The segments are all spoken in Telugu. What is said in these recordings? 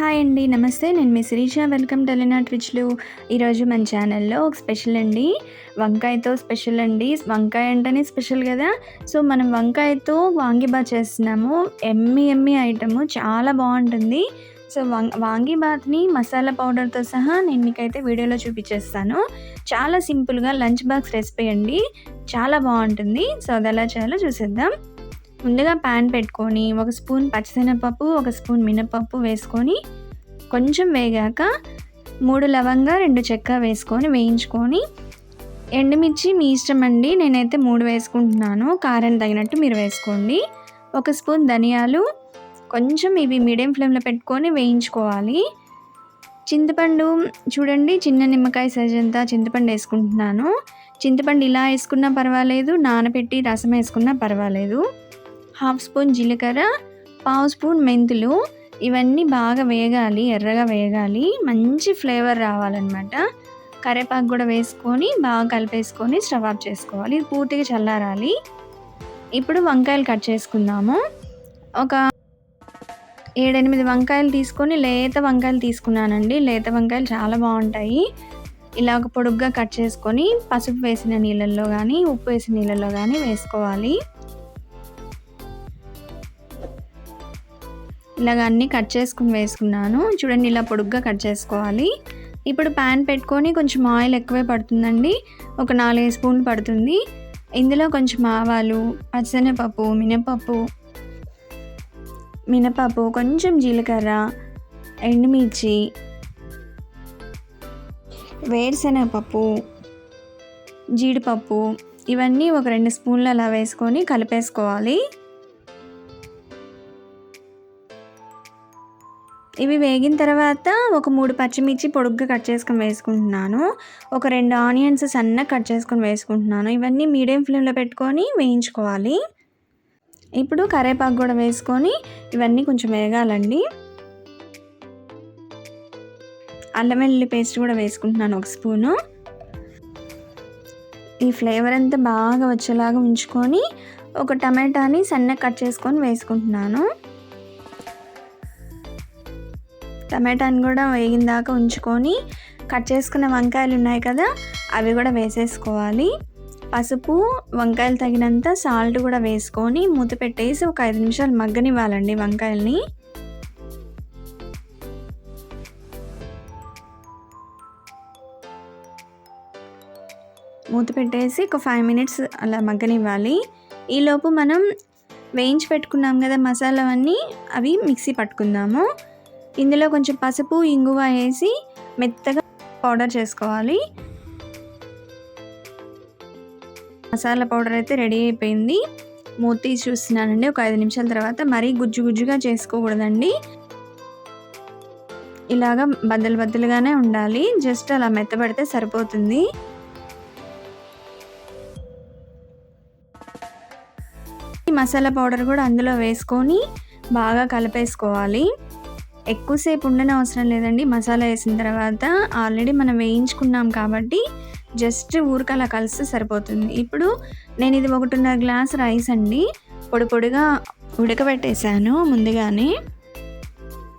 హాయ్ అండి నమస్తే. నేను మీ శిరీష. వెల్కమ్ టెలినా ఎలినా ట్విచ్లు ఈరోజు మన ఛానల్లో ఒక స్పెషల్ అండి. వంకాయతో స్పెషల్ అండి. వంకాయ అంటేనే స్పెషల్ కదా. సో మనం వంకాయతో వాంగిబా చేస్తున్నాము. ఎమ్మి ఎమ్మి ఐటము. చాలా బాగుంటుంది. సో వాంగ్ వాంగిబాత్ని మసాలా పౌడర్తో సహా నేను మీకైతే వీడియోలో చూపించేస్తాను. చాలా సింపుల్గా లంచ్ బాక్స్ రెసిపీ అండి. చాలా బాగుంటుంది. సో అది ఎలా చేయాలో చూసేద్దాం. ముందుగా ప్యాన్ పెట్టుకొని ఒక స్పూన్ పచ్చిశనగపప్పు ఒక స్పూన్ మినపప్పు వేసుకొని కొంచెం వేగాక మూడు లవంగా రెండు చెక్క వేసుకొని వేయించుకొని ఎండుమిర్చి మీ ఇష్టం అండి. నేనైతే మూడు వేసుకుంటున్నాను. కారం తగినట్టు మీరు వేసుకోండి. ఒక స్పూన్ ధనియాలు కొంచెం ఇవి మీడియం ఫ్లేమ్లో పెట్టుకొని వేయించుకోవాలి. చింతపండు చూడండి చిన్న నిమ్మకాయ సైజ్ చింతపండు వేసుకుంటున్నాను. చింతపండు ఇలా వేసుకున్నా పర్వాలేదు నానబెట్టి రసం వేసుకున్నా పర్వాలేదు. హాఫ్ స్పూన్ జీలకర్ర పావు స్పూన్ మెంతులు ఇవన్నీ బాగా వేగాలి ఎర్రగా వేగాలి. మంచి ఫ్లేవర్ రావాలన్నమాట. కరేపాకు కూడా వేసుకొని బాగా కలిపేసుకొని స్టవ్ ఆఫ్ చేసుకోవాలి. ఇది పూర్తిగా చల్లారాలి. ఇప్పుడు వంకాయలు కట్ చేసుకుందాము. ఒక ఏడెనిమిది వంకాయలు తీసుకొని లేత వంకాయలు తీసుకున్నానండి. లేత వంకాయలు చాలా బాగుంటాయి. ఇలాగ పొడుగ్గా కట్ చేసుకొని పసుపు వేసిన నీళ్ళల్లో కానీ ఉప్పు వేసిన నీళ్ళల్లో కానీ వేసుకోవాలి. ఇలాగ అన్నీ కట్ చేసుకుని వేసుకున్నాను. చూడండి ఇలా పొడుగ్గా కట్ చేసుకోవాలి. ఇప్పుడు ప్యాన్ పెట్టుకొని కొంచెం ఆయిల్ ఎక్కువే పడుతుందండి. ఒక నాలుగైదు స్పూన్లు పడుతుంది. ఇందులో కొంచెం ఆవాలు పచ్చనపప్పు మినపప్పు మినపప్పు కొంచెం జీలకర్ర ఎండుమిర్చి వేరుశనగపప్పు జీడిపప్పు ఇవన్నీ ఒక రెండు స్పూన్లు అలా వేసుకొని కలిపేసుకోవాలి. ఇవి వేగిన తర్వాత ఒక మూడు పచ్చిమిర్చి పొడుగ్గా కట్ చేసుకొని వేసుకుంటున్నాను. ఒక రెండు ఆనియన్స్ సన్నగా కట్ చేసుకొని వేసుకుంటున్నాను. ఇవన్నీ మీడియం ఫ్లేమ్లో పెట్టుకొని వేయించుకోవాలి. ఇప్పుడు కరేపాకు కూడా వేసుకొని ఇవన్నీ కొంచెం వేగాలండి. అల్లం వెల్లుల్లి పేస్ట్ కూడా వేసుకుంటున్నాను ఒక స్పూను. ఈ ఫ్లేవర్ అంతా బాగా వచ్చేలాగా ఉంచుకొని ఒక టమాటాని సన్నగా కట్ చేసుకొని వేసుకుంటున్నాను. టమాటాని కూడా వేగిన దాకా ఉంచుకొని కట్ చేసుకున్న వంకాయలు ఉన్నాయి కదా అవి కూడా వేసేసుకోవాలి. పసుపు వంకాయలు తగినంత సాల్ట్ కూడా వేసుకొని మూత పెట్టేసి ఒక ఐదు నిమిషాలు మగ్గనివ్వాలండి వంకాయల్ని. మూత పెట్టేసి ఒక ఫైవ్ మినిట్స్ అలా మగ్గనివ్వాలి. ఈలోపు మనం వేయించి పెట్టుకున్నాం కదా మసాలా అన్నీ అవి మిక్సీ పట్టుకుందాము. ఇందులో కొంచెం పసుపు ఇంగువ వేసి మెత్తగా పౌడర్ చేసుకోవాలి. మసాలా పౌడర్ అయితే రెడీ అయిపోయింది. మూతి చూస్తున్నానండి ఒక ఐదు నిమిషాల తర్వాత మరీ గుజ్జు గుజ్జుగా చేసుకోకూడదండి. ఇలాగా బద్దలు బద్దలుగానే ఉండాలి జస్ట్ అలా మెత్తబడితే సరిపోతుంది. మసాలా పౌడర్ కూడా అందులో వేసుకొని బాగా కలిపేసుకోవాలి. ఎక్కువసేపు ఉండని అవసరం లేదండి. మసాలా వేసిన తర్వాత ఆల్రెడీ మనం వేయించుకున్నాం కాబట్టి జస్ట్ ఊరికి అలా కలిస్తే సరిపోతుంది. ఇప్పుడు నేను ఇది ఒకటిన్నర గ్లాస్ రైస్ అండి. పొడి పొడిగా ఉడకబెట్టేశాను ముందుగానే.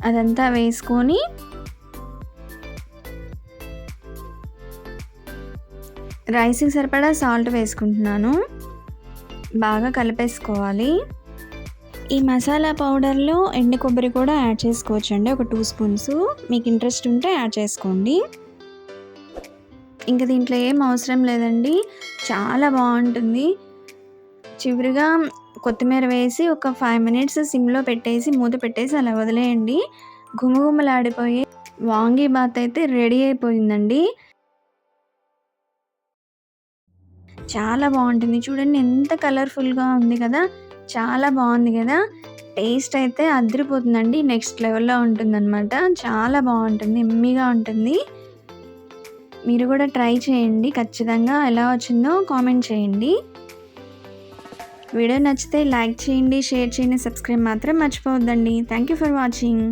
అదంతా వేసుకొని రైస్కి సరిపడా సాల్ట్ వేసుకుంటున్నాను. బాగా కలిపేసుకోవాలి. ఈ మసాలా పౌడర్లో ఎండు కొబ్బరి కూడా యాడ్ చేసుకోవచ్చు అండి ఒక టూ స్పూన్స్. మీకు ఇంట్రెస్ట్ ఉంటే యాడ్ చేసుకోండి. ఇంకా దీంట్లో ఏం అవసరం లేదండి. చాలా బాగుంటుంది. చివరిగా కొత్తిమీర వేసి ఒక ఫైవ్ మినిట్స్ సిమ్లో పెట్టేసి మూత పెట్టేసి అలా వదిలేయండి. ఘుమఘుమలాడిపోయే వాంగీ బాత్ అయితే రెడీ అయిపోయిందండి. చాలా బాగుంటుంది. చూడండి ఎంత కలర్ఫుల్గా ఉంది కదా. చాలా బాగుంది కదా. టేస్ట్ అయితే అదిరిపోతుందండి. నెక్స్ట్ లెవెల్లో ఉంటుందన్నమాట. చాలా బాగుంటుంది. ఎమ్మిగా ఉంటుంది. మీరు కూడా ట్రై చేయండి. ఖచ్చితంగా ఎలా వచ్చిందో కామెంట్ చేయండి. వీడియో నచ్చితే లైక్ చేయండి షేర్ చేయండి సబ్స్క్రైబ్ మాత్రం మర్చిపోవద్దండి. Thank you for watching